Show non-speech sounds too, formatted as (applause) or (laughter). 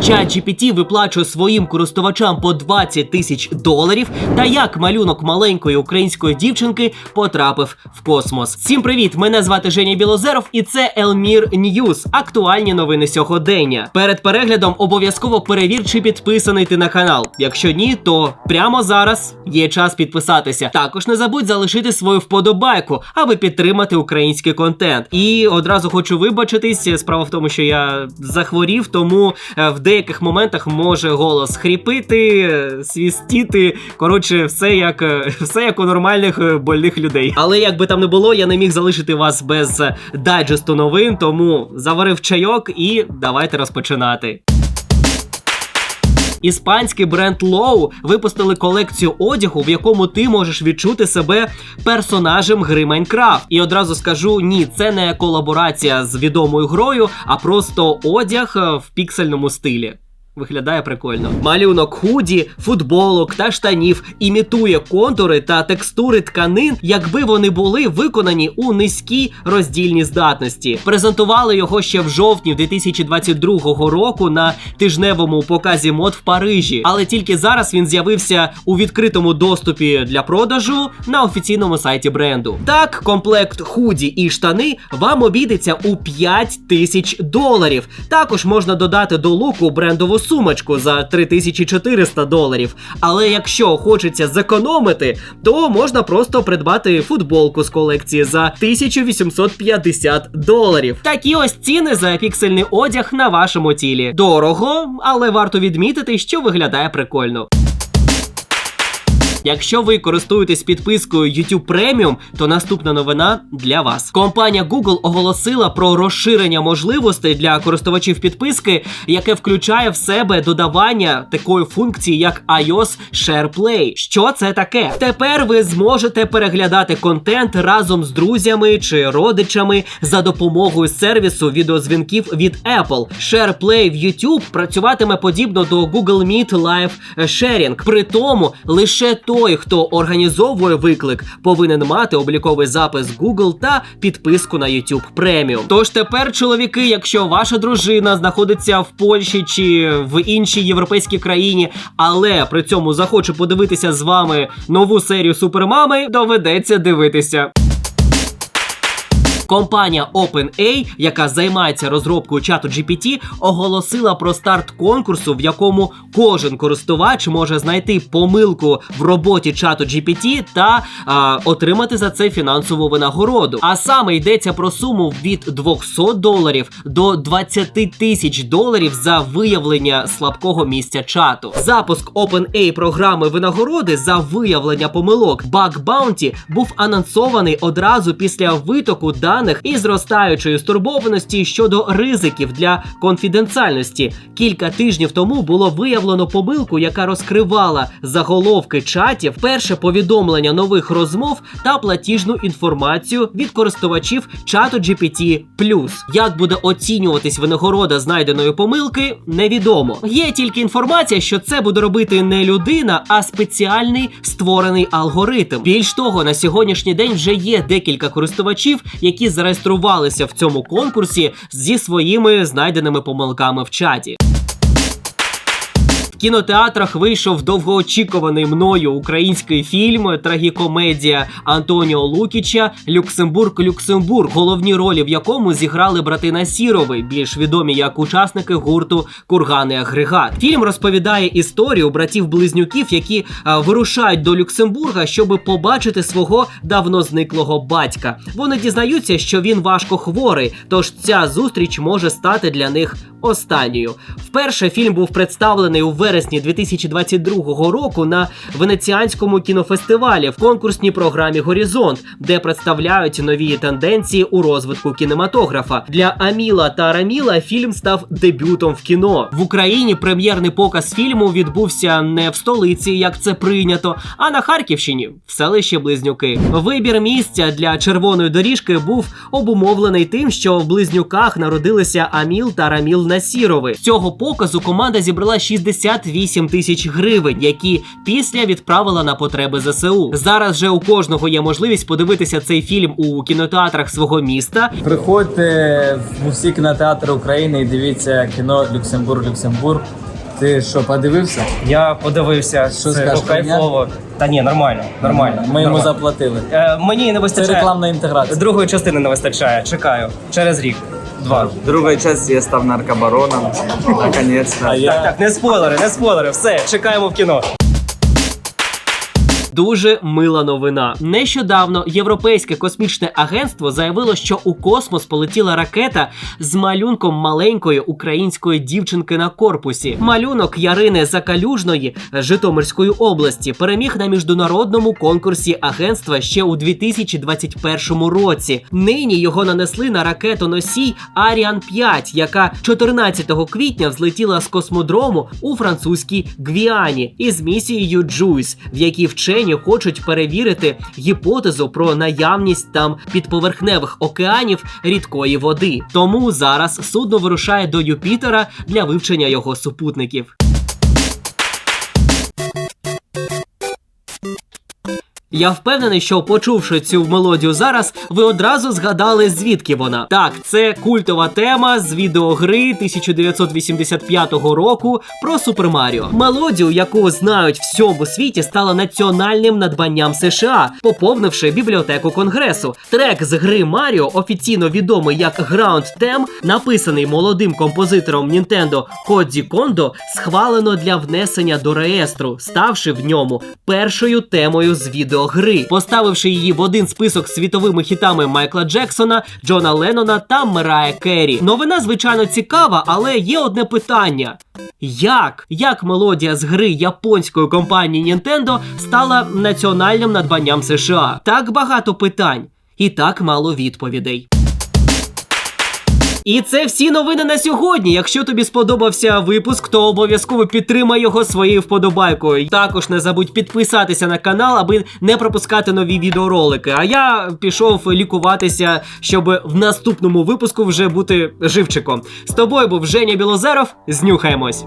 ChatGPT виплачує своїм користувачам по 20 тисяч доларів, та як малюнок маленької української дівчинки потрапив в космос. Всім привіт! Мене звати Женя Білозеров, і це Елмір Ньюз. Актуальні новини сьогодення. Перед переглядом обов'язково перевір, чи підписаний ти на канал. Якщо ні, то прямо зараз є час підписатися. Також не забудь залишити свою вподобайку, аби підтримати український контент. І одразу хочу вибачитись. Справа в тому, що я захворів, тому е, в деяких моментах може голос хріпити, свістіти. Коротше, все як е, (laughs) все як у нормальних е, больних людей. Але як би там не було, я не міг залишити вас без е, дайджесту новин, тому заварив чайок і давайте розпочинати. Іспанський бренд Low випустили колекцію одягу, в якому ти можеш відчути себе персонажем гри Майнкрафт. І одразу скажу: ні, це не колаборація з відомою грою, а просто одяг е, в піксельному стилі. Виглядає прикольно. Малюнок худі, футболок та штанів імітує контури та текстури тканин, якби вони були виконані у низькій роздільній здатності. Презентували його ще в жовтні 2022 року на тижневому показі мод в Парижі, але тільки зараз він з'явився у відкритому доступі для продажу на офіційному сайті бренду. Так, комплект худі і штани вам обійдеться у 5 тисяч доларів. Також можна додати до луку брендову сумочку за 3400 доларів. Але якщо хочеться зекономити, то можна просто придбати футболку з колекції за 1850 доларів. Такі ось ціни за піксельний одяг на вашому тілі. Дорого, але варто відмітити, що виглядає прикольно. Якщо ви користуєтесь підпискою YouTube Premium, то наступна новина для вас. Компанія Google оголосила про розширення можливостей для користувачів підписки, яке включає в себе додавання такої функції, як iOS SharePlay. Що це таке? Тепер ви зможете переглядати контент разом з друзями чи родичами за допомогою сервісу відеозвінків від Apple. SharePlay в YouTube працюватиме подібно до Google Meet Live Sharing. При тому лише той, хто організовує виклик, повинен мати обліковий запис Google та підписку на YouTube Premium. Тож тепер, чоловіки, якщо ваша дружина знаходиться в Польщі чи в іншій європейській країні, але при цьому захоче подивитися з вами нову серію Супермами, доведеться дивитися. Компанія OpenAI, яка займається розробкою чату GPT, оголосила про старт конкурсу, в якому кожен користувач може знайти помилку в роботі чату GPT та а, отримати за це фінансову винагороду. А саме йдеться про суму від 200 доларів до 20 тисяч доларів за виявлення слабкого місця чату. Запуск OpenAI програми винагороди за виявлення помилок Bug Bounty був анонсований одразу після витоку даних і зростаючої стурбованості щодо ризиків для конфіденціальності. Кілька тижнів тому було виявлено помилку, яка розкривала заголовки чатів, перше повідомлення нових розмов та платіжну інформацію від користувачів чату GPT+. Як буде оцінюватись винагорода знайденої помилки, невідомо. Є тільки інформація, що це буде робити не людина, а спеціальний створений алгоритм. Більш того, на сьогоднішній день вже є декілька користувачів, які зареєструвалися в цьому конкурсі зі своїми знайденими помилками в чаті. Кінотеатрах вийшов довгоочікуваний мною український фільм трагікомедія Антоніо Лукіча Люксембург Люксембург, головні ролі в якому зіграли брати Насірови, більш відомі як учасники гурту Кургани Агрегат. Фільм розповідає історію братів-близнюків, які а, вирушають до Люксембурга, щоб побачити свого давно зниклого батька. Вони дізнаються, що він важко хворий, тож ця зустріч може стати для них останньою. Вперше фільм був представлений у вересні 2022 року на венеціанському кінофестивалі в конкурсній програмі Горизонт, де представляють нові тенденції у розвитку кінематографа. Для Аміла та Раміла фільм став дебютом в кіно. В Україні прем'єрний показ фільму відбувся не в столиці, як це прийнято, а на Харківщині, в селищі Близнюки. Вибір місця для червоної доріжки був обумовлений тим, що в близнюках народилися Аміл та Раміл Насірови. З цього показу команда зібрала 68 тисяч гривень, які після відправила на потреби ЗСУ. Зараз же у кожного є можливість подивитися цей фільм у кінотеатрах свого міста. Приходьте в усі кінотеатри України і дивіться кіно Люксембург, Люксембург. Ти що, подивився? Я подивився, Що це скажеш, кайфово. Та ні, нормально, нормально. Ми йому заплатили. Е, мені не Це вистачає. рекламна інтеграція. Другої частини не вистачає. Чекаю. Через рік. Два. В другій части я став наркобароном. Наконець-то. А я Так, так, не спойлери, не спойлери. Все, чекаємо в кіно. Дуже мила новина. Нещодавно Європейське космічне агентство заявило, що у космос полетіла ракета з малюнком маленької української дівчинки на корпусі. Малюнок Ярини Закалюжної Житомирської області переміг на міжнародному конкурсі агентства ще у 2021 році. Нині його нанесли на ракету носій Аріан 5, яка 14 квітня взлетіла з космодрому у французькій Гвіані із місією Джуйс, в якій вчені хочуть перевірити гіпотезу про наявність там підповерхневих океанів рідкої води. Тому зараз судно вирушає до Юпітера для вивчення його супутників. Я впевнений, що почувши цю мелодію зараз, ви одразу згадали, звідки вона. Так, це культова тема з відеогри 1985 року про Супер Маріо. Мелодію, яку знають всьому світі, стала національним надбанням США, поповнивши бібліотеку конгресу. Трек з гри Маріо, офіційно відомий як Ground Theme, написаний молодим композитором Nintendo Коді Кондо, схвалено для внесення до реєстру, ставши в ньому першою темою з відеогри, поставивши її в один список з світовими хітами Майкла Джексона, Джона Леннона та Мерая Керрі. Новина, звичайно, цікава, але є одне питання. Як? Як мелодія з гри японської компанії Nintendo стала національним надбанням США? Так багато питань і так мало відповідей. І це всі новини на сьогодні. Якщо тобі сподобався випуск, то обов'язково підтримай його своєю вподобайкою. Також не забудь підписатися на канал, аби не пропускати нові відеоролики. А я пішов лікуватися, щоб в наступному випуску вже бути живчиком. З тобою був Женя Білозеров. Знюхаємось.